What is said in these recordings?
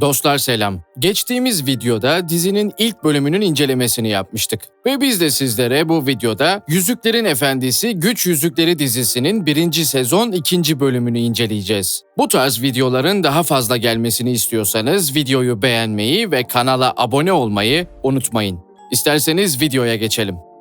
Dostlar selam. Geçtiğimiz videoda dizinin ilk bölümünün incelemesini yapmıştık. Ve biz de sizlere bu videoda Yüzüklerin Efendisi Güç Yüzükleri dizisinin birinci sezon ikinci bölümünü inceleyeceğiz. Bu tarz videoların daha fazla gelmesini istiyorsanız videoyu beğenmeyi ve kanala abone olmayı unutmayın. İsterseniz videoya geçelim.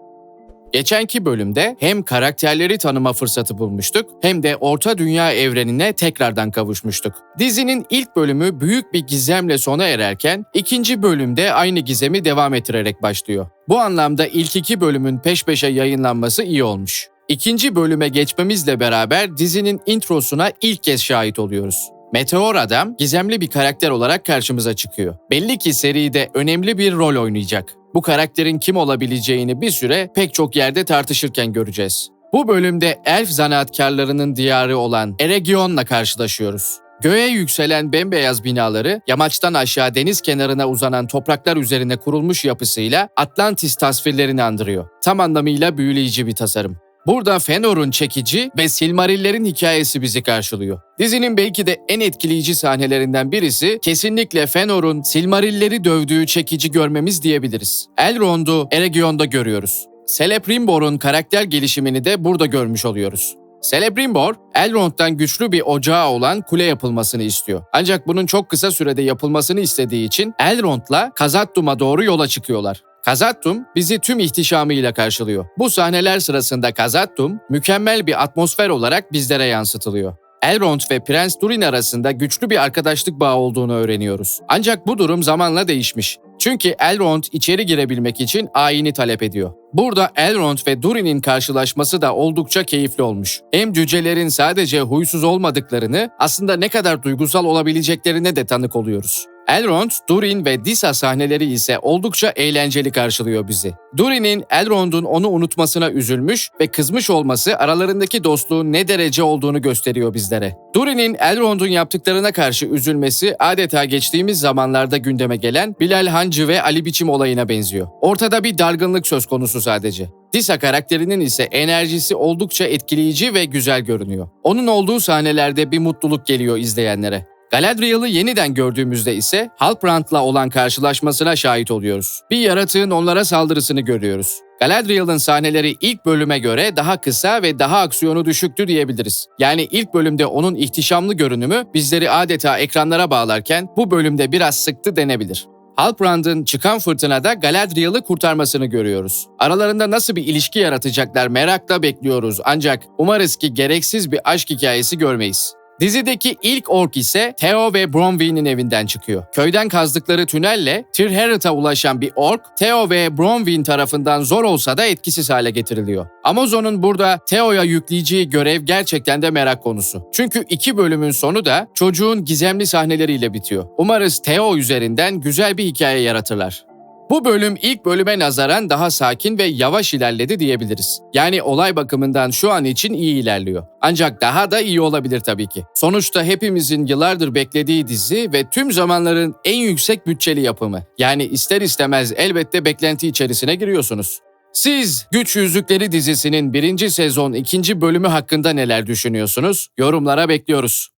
Geçenki bölümde hem karakterleri tanıma fırsatı bulmuştuk hem de Orta Dünya evrenine tekrardan kavuşmuştuk. Dizinin ilk bölümü büyük bir gizemle sona ererken ikinci bölümde aynı gizemi devam ettirerek başlıyor. Bu anlamda ilk iki bölümün peş peşe yayınlanması iyi olmuş. İkinci bölüme geçmemizle beraber dizinin introsuna ilk kez şahit oluyoruz. Meteor Adam gizemli bir karakter olarak karşımıza çıkıyor. Belli ki seride önemli bir rol oynayacak. Bu karakterin kim olabileceğini bir süre pek çok yerde tartışırken göreceğiz. Bu bölümde elf zanaatkarlarının diyarı olan Eregion'la karşılaşıyoruz. Göğe yükselen bembeyaz binaları, yamaçtan aşağı deniz kenarına uzanan topraklar üzerine kurulmuş yapısıyla Atlantis tasvirlerini andırıyor. Tam anlamıyla büyüleyici bir tasarım. Burada Fenor'un çekici ve Silmarillerin hikayesi bizi karşılıyor. Dizinin belki de en etkileyici sahnelerinden birisi kesinlikle Fenor'un Silmarilleri dövdüğü çekici görmemiz diyebiliriz. Elrond'u Eregion'da görüyoruz. Celebrimbor'un karakter gelişimini de burada görmüş oluyoruz. Celebrimbor, Elrond'dan güçlü bir ocağı olan kule yapılmasını istiyor. Ancak bunun çok kısa sürede yapılmasını istediği için Elrond'la Kazattum'a doğru yola çıkıyorlar. Kazattum bizi tüm ihtişamıyla karşılıyor. Bu sahneler sırasında Kazattum mükemmel bir atmosfer olarak bizlere yansıtılıyor. Elrond ve Prens Durin arasında güçlü bir arkadaşlık bağı olduğunu öğreniyoruz. Ancak bu durum zamanla değişmiş. Çünkü Elrond içeri girebilmek için ayini talep ediyor. Burada Elrond ve Durin'in karşılaşması da oldukça keyifli olmuş. Hem cücelerin sadece huysuz olmadıklarını, aslında ne kadar duygusal olabileceklerine de tanık oluyoruz. Elrond, Durin ve Disa sahneleri ise oldukça eğlenceli karşılıyor bizi. Durin'in Elrond'un onu unutmasına üzülmüş ve kızmış olması aralarındaki dostluğun ne derece olduğunu gösteriyor bizlere. Durin'in Elrond'un yaptıklarına karşı üzülmesi adeta geçtiğimiz zamanlarda gündeme gelen Bilal Hancı ve Ali Biçim olayına benziyor. Ortada bir dargınlık söz konusu sadece. Disa karakterinin ise enerjisi oldukça etkileyici ve güzel görünüyor. Onun olduğu sahnelerde bir mutluluk geliyor izleyenlere. Galadriel'ı yeniden gördüğümüzde ise Halbrand'la olan karşılaşmasına şahit oluyoruz. Bir yaratığın onlara saldırısını görüyoruz. Galadriel'ın sahneleri ilk bölüme göre daha kısa ve daha aksiyonu düşüktü diyebiliriz. Yani ilk bölümde onun ihtişamlı görünümü bizleri adeta ekranlara bağlarken bu bölümde biraz sıktı denebilir. Halbrand'ın çıkan fırtınada Galadriel'ı kurtarmasını görüyoruz. Aralarında nasıl bir ilişki yaratacaklar merakla bekliyoruz ancak umarız ki gereksiz bir aşk hikayesi görmeyiz. Dizideki ilk ork ise Theo ve Bronwyn'in evinden çıkıyor. Köyden kazdıkları tünelle Tirhaerit'a ulaşan bir ork, Theo ve Bronwyn tarafından zor olsa da etkisiz hale getiriliyor. Amazon'un burada Theo'ya yükleyeceği görev gerçekten de merak konusu. Çünkü iki bölümün sonu da çocuğun gizemli sahneleriyle bitiyor. Umarız Theo üzerinden güzel bir hikaye yaratırlar. Bu bölüm ilk bölüme nazaran daha sakin ve yavaş ilerledi diyebiliriz. Yani olay bakımından şu an için iyi ilerliyor. Ancak daha da iyi olabilir tabii ki. Sonuçta hepimizin yıllardır beklediği dizi ve tüm zamanların en yüksek bütçeli yapımı. Yani ister istemez elbette beklenti içerisine giriyorsunuz. Siz Güç Yüzükleri dizisinin birinci sezon ikinci bölümü hakkında neler düşünüyorsunuz? Yorumlara bekliyoruz.